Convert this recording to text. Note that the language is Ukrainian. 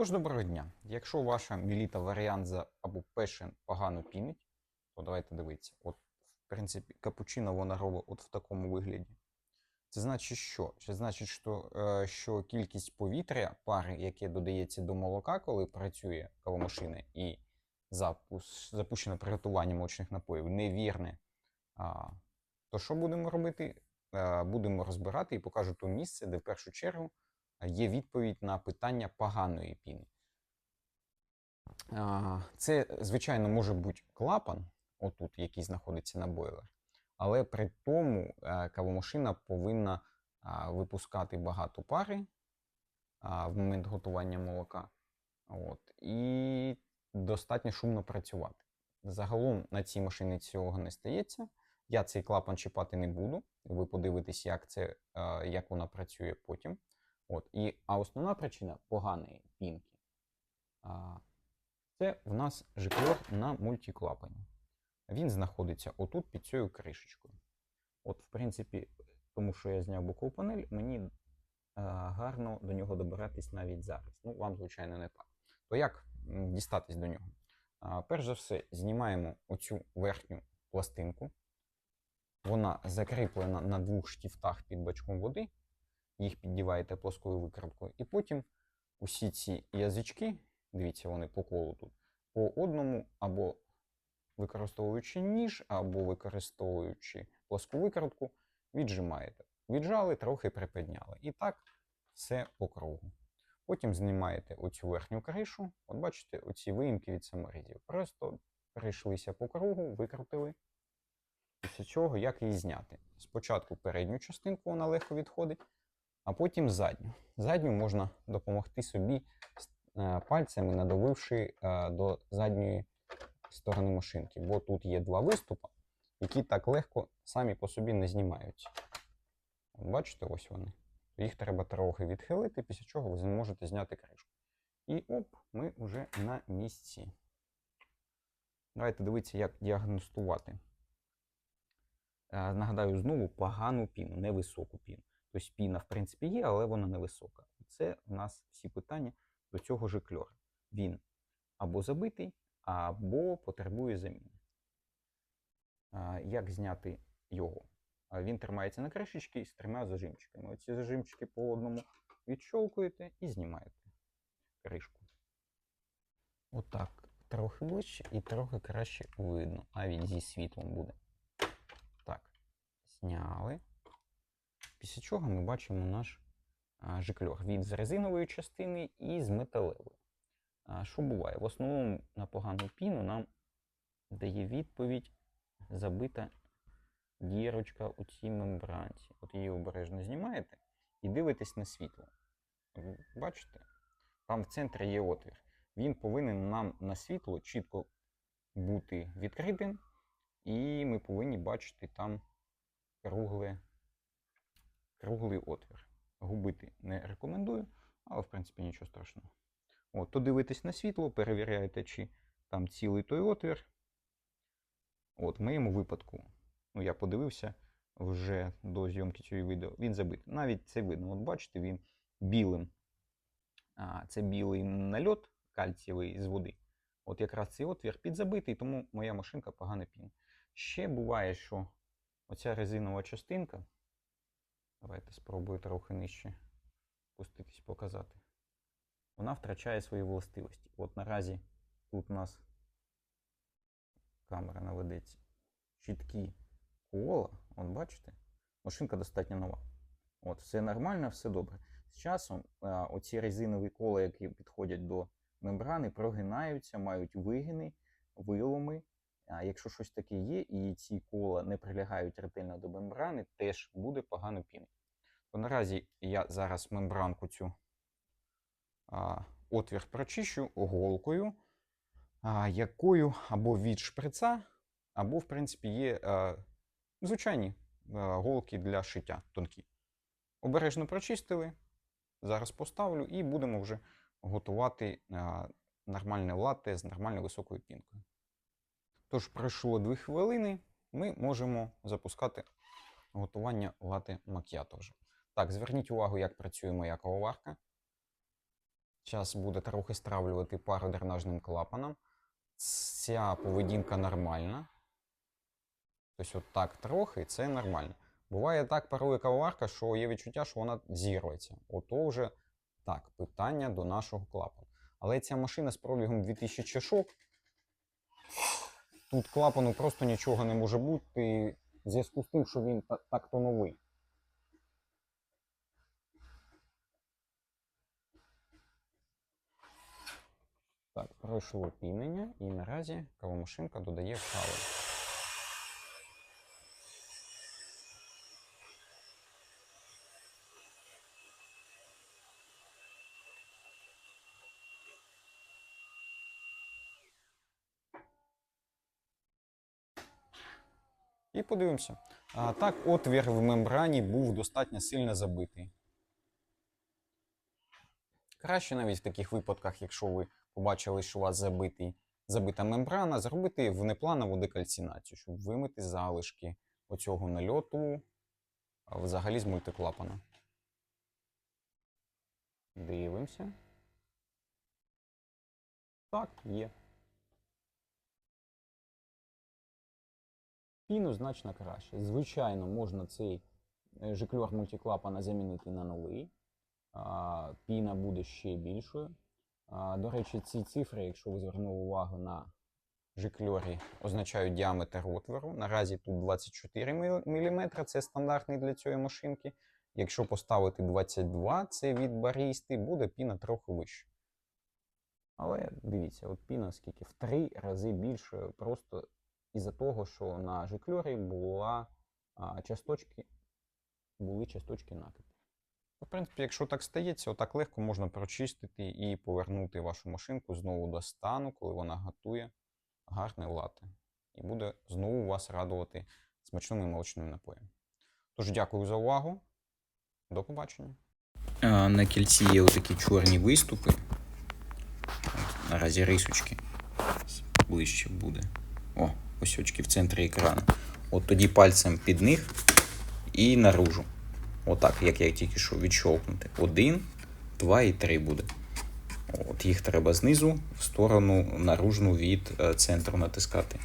Тож доброго дня. Якщо ваша міліта варіанза або пешен погано пінить, то давайте дивитися. От, в принципі, капучино вона робить от в такому вигляді. Це значить що? Це значить, що, е, що кількість повітря, пари, яке додається до молока, коли працює кавомашина і запус, запущено приготування молочних напоїв, невірне. А, то що будемо робити? Е, будемо розбирати і покажу то місце, де в першу чергу є відповідь на питання поганої піни. Це, звичайно, може бути клапан, отут, який знаходиться на бойлер, але при тому е, кавомашина повинна випускати багато пари в момент готування молока. От, і достатньо шумно працювати. Загалом на цій машині цього не стається. Я цей клапан чіпати не буду. Ви подивитесь, як, це, е, як вона працює потім. От, і, а основна причина поганої пінки а, це в нас жиклер на мультиклапані. Він знаходиться отут під цією кришечкою. От, в принципі, тому що я зняв бокову панель, мені а, гарно до нього добиратись навіть зараз. Ну, вам, звичайно, не так. То як дістатись до нього? А, перш за все, знімаємо оцю верхню пластинку. Вона закріплена на двох штифтах під бачком води їх піддіваєте плоскою викрапкою, і потім усі ці язички, дивіться, вони по колу тут, по одному або використовуючи ніж, або використовуючи плоску викрутку, віджимаєте. Віджали, трохи припідняли. І так все по кругу. Потім знімаєте оцю верхню кришу. От бачите, оці виїмки від саморізів. Просто перейшлися по кругу, викрутили. Після чого, як її зняти? Спочатку передню частинку вона легко відходить, а потім задню. Задню можна допомогти собі е, пальцями, надавивши е, до задньої сторони машинки, бо тут є два виступи, які так легко самі по собі не знімаються. Бачите, ось вони. Їх треба трохи відхилити, після чого ви зможете зняти кришку. І оп, ми вже на місці. Давайте дивитися, як діагностувати. Е, Нагадаю, знову погану піну, невисоку піну. Тобто піна, в принципі, є, але вона невисока. Це в нас всі питання до цього жикльора. Він або забитий, або потребує заміни. Як зняти його? Він тримається на кришечці з трьома зажимчиками. Оці зажимчики по одному відщолкуєте і знімаєте кришку. Отак. Трохи ближче і трохи краще видно. Навіть зі світлом буде. Так. Зняли. Після чого ми бачимо наш а, жикльор. Він з резинової частини і з металевої. Що буває? В основному на погану піну нам дає відповідь забита дірочка у цій мембранці. От її обережно знімаєте і дивитесь на світло. Бачите? Там в центрі є отвір. Він повинен нам на світло чітко бути відкритим, і ми повинні бачити там кругле круглий отвір. Губити не рекомендую, але в принципі нічого страшного. От, то дивитесь на світло, перевіряєте, чи там цілий той отвір. От, в моєму випадку, ну я подивився вже до зйомки цього відео, він забитий. Навіть це видно. От бачите, він білим. А, це білий нальот кальцієвий з води. От якраз цей отвір підзабитий, тому моя машинка погано піне. Ще буває, що оця резинова частинка. Давайте спробую трохи нижче спуститись, показати. Вона втрачає свої властивості. От наразі тут у нас камера наведеться. Чіткі кола, от бачите, машинка достатньо нова. От, все нормально, все добре. З часом а, оці резинові кола, які підходять до мембрани, прогинаються, мають вигини, виломи. А якщо щось таке є, і ці кола не прилягають ретельно до мембрани, теж буде погано пінити. То наразі я зараз мембранку цю а, отвір прочищу голкою, а, якою або від шприца, або, в принципі, є а, звичайні а, голки для шиття тонкі. Обережно прочистили. Зараз поставлю і будемо вже готувати а, нормальне латте з нормально високою пінкою. Тож, пройшло 2 хвилини, ми можемо запускати готування лати макіато вже. Так, зверніть увагу, як працює моя кавоварка. Зараз буде трохи стравлювати пару дренажним клапаном. Ця поведінка нормальна. Тобто, от так трохи, це нормально. Буває так парує кавоварка, що є відчуття, що вона зірветься. Ото вже так, питання до нашого клапану. Але ця машина з пробігом 2000 чашок. Тут клапану просто нічого не може бути в зв'язку з тим, що він так-то новий. Так, пройшло пінення, і наразі кавомашинка додає кави. І подивимося. А, так, отвір в мембрані був достатньо сильно забитий. Краще навіть в таких випадках, якщо ви побачили, що у вас забитий, забита мембрана, зробити внепланову декальцинацію, щоб вимити залишки оцього нальоту взагалі з мультиклапана. Дивимося. Так, є. Піну значно краще. Звичайно, можна цей е, жикльор мультиклапана замінити на новий. Піна буде ще більшою. До речі, ці цифри, якщо ви звернули увагу на жикльорі, означають діаметр отвору. Наразі тут 24 мм, це стандартний для цієї машинки. Якщо поставити 22, це від барісти, буде піна трохи вища. Але дивіться, от піна скільки в три рази більше, просто із-за того, що на жикльорі була а, часточки, були часточки накипу. В принципі, якщо так стається, отак легко можна прочистити і повернути вашу машинку знову до стану, коли вона готує гарне лати. І буде знову вас радувати смачними молочними напоями. Тож дякую за увагу. До побачення. На кільці є отакі чорні виступи. От, наразі рисочки. Ближче буде. О, ось очки в центрі екрану. От тоді пальцем під них і наружу. Отак, як я тільки що відщовкнути. Один, два і три буде. От їх треба знизу в сторону наружну від е, центру натискати.